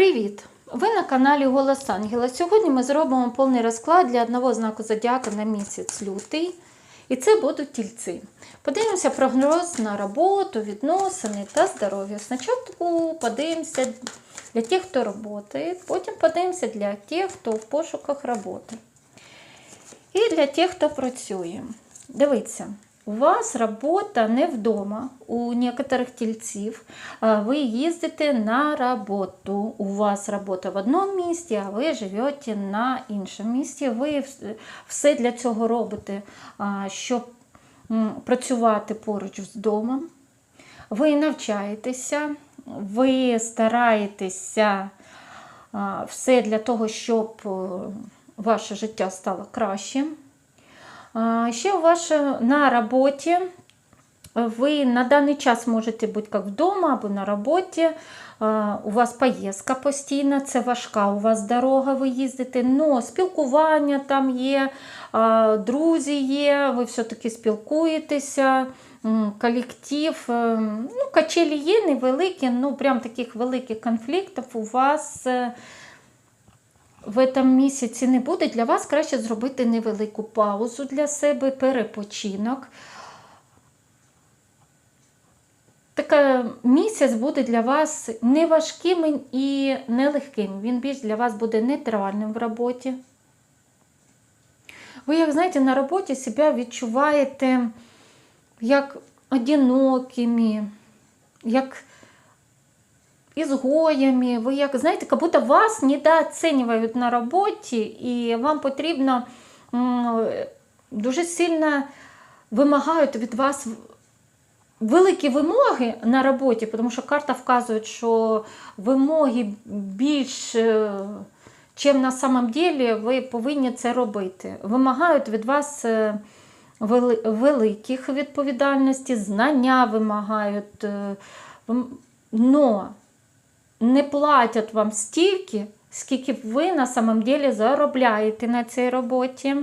Привіт! Ви на каналі Голос Ангела. Сьогодні ми зробимо повний розклад для одного знаку зодіака на місяць лютий. І це будуть тільці. Подивимося прогноз на роботу, відносини та здоров'я. Спочатку подивимося для тих, хто працює, потім подивимося для тих, хто в пошуках роботи. І для тих, хто працює. Дивіться, у вас робота не вдома. У некоторих тільців а, ви їздите на роботу. У вас робота в одному місті, а ви живете на іншому місті. Ви все для цього робите, щоб працювати поруч з домом. Ви навчаєтеся, ви стараєтеся все для того, щоб е, ваше життя стало кращим. А, Ще у вас е, на роботі ви на даний час можете бути як вдома або на роботі. У вас поїздка постійна, це важка у вас дорога, ви їздите, але спілкування там є, друзі є, ви все-таки спілкуєтеся, колектив. е, Ну, качелі є невеликі, ну прям таких великих конфліктів у вас. В цьому місяці не буде, для вас краще зробити невелику паузу для себе, перепочинок. Така місяць буде для вас не важким і не легким. Він більш для вас буде нейтральним в роботі. Ви, як знаєте, на роботі себе відчуваєте як одинокими, як ізгоями. Ви як знаєте, як будто вас недооцінюють на роботі, і вам потрібно дуже сильно вимагають від вас великі вимоги на роботі, тому що карта вказує, що вимоги більш, е, чим на самом деле, ви повинні це робити. Вимагають від вас е, великих відповідальностей, знання вимагають. е, Но не платять вам стільки, скільки ви на самом деле заробляєте на цій роботі.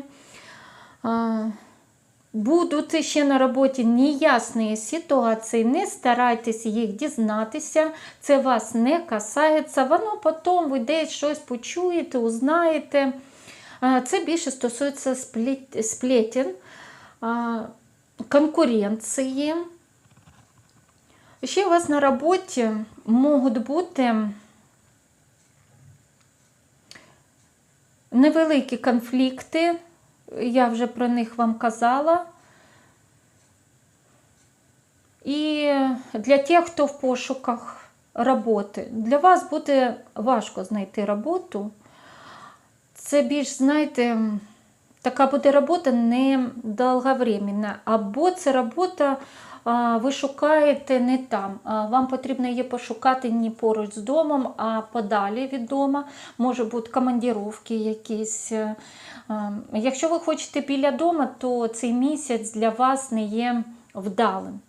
Будуть ще на роботі неясні ситуації, не старайтесь їх дізнатися, це вас не касається, воно потім ви десь щось почуєте, узнаєте. Це більше стосується сплет- сплетен, конкуренції. Ще у вас на роботі можуть бути невеликі конфлікти, я вже про них вам казала. І для тих, хто в пошуках роботи, для вас буде важко знайти роботу. Це більш, знаєте, така буде робота не довговременна, або це робота ви шукаєте не там. Вам потрібно її пошукати не поруч з домом, а подалі від дома. Може бути командіровки якісь. Якщо ви хочете біля дома, то цей місяць для вас не є вдалим.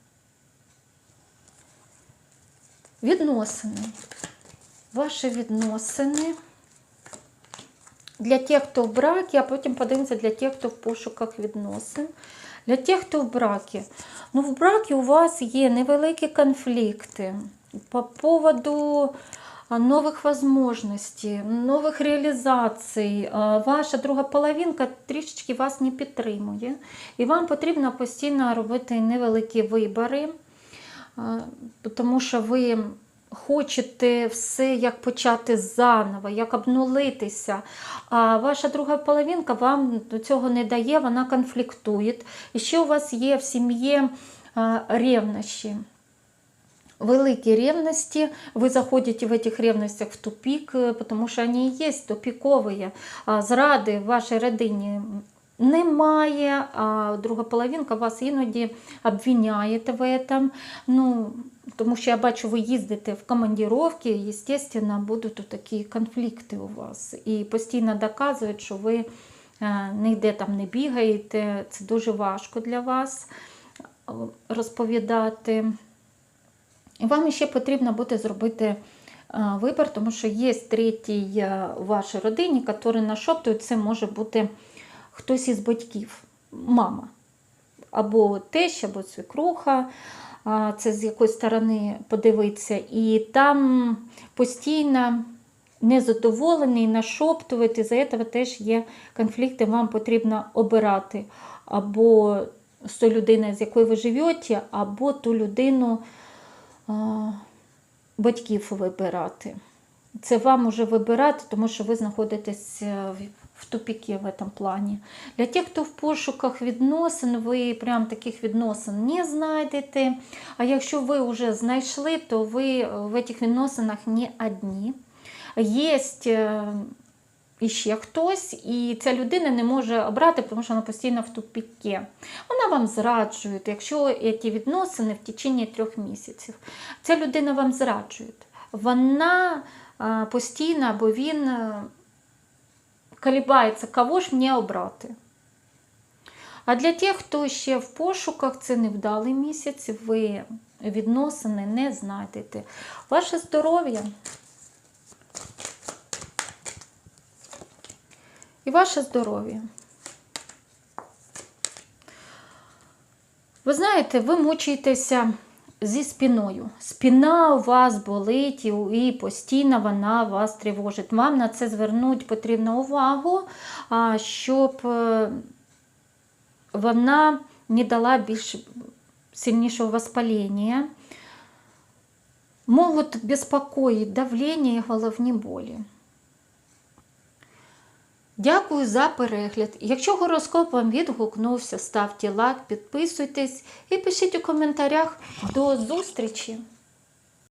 Відносини. Ваші відносини. Для тих, хто в бракі, а потім подивимося для тих, хто в пошуках відносин. Для тих, хто в бракі. Ну, в бракі у вас є невеликі конфлікти по поводу нових можливостей, нових реалізацій. Ваша друга половинка трішечки вас не підтримує. І вам потрібно постійно робити невеликі вибори, тому що ви хочете все як почати заново, як обнулитися. А ваша друга половинка вам до цього не дає, вона конфліктує. І ще у вас є в сім'ї а, ревнощі. Великі ревності, ви заходите в этих ревностях в тупик, э, потому що вони є тупікові. А Зради в вашій родині немає, а друга половинка вас іноді обвиняє в этом. Ну, тому що я бачу, ви їздите в командировки, і, звісно, будуть такі конфлікти у вас. І постійно доказують, що ви е, ніде там не бігаєте. Це дуже важко для вас е, розповідати. І вам ще потрібно буде зробити е, вибір, тому що є третій у вашій родині, який нашоптує, це може бути хтось із батьків, мама. Або теща, або свекруха, це з якої сторони подивитися. І там постійно незадоволений, нашоптувати. За цього теж є конфлікти, вам потрібно обирати або з ту людиною, з якою ви живете, або ту людину батьків вибирати. Це вам уже вибирати, тому що ви знаходитесь е, в- в тупіки в этом плані. Для тих, хто в пошуках відносин, ви прям таких відносин не знайдете. А якщо ви вже знайшли, то ви в цих відносинах не одні. Є іще хтось, і ця людина не може обрати, тому що вона постійно в тупіки. Вона вам зраджує, якщо ці відносини в течение трьох місяців. Ця людина вам зраджує. Вона постійно або він колібається, кого ж мені обрати. А для тих, хто ще в пошуках, це невдалий місяць, ви відносини не знайдете. Ваше здоров'я і ваше здоров'я. Ви знаєте, ви мучаєтеся зі спіною. Спіна у вас болить і, постійно вона вас тривожить. Вам на це звернути потрібно увагу, щоб е, вона не дала більш сильнішого воспалення. Можуть беспокоїть давлення і головні болі. Дякую за перегляд. Якщо гороскоп вам відгукнувся, ставте лайк, підписуйтесь і пишіть у коментарях. До зустрічі!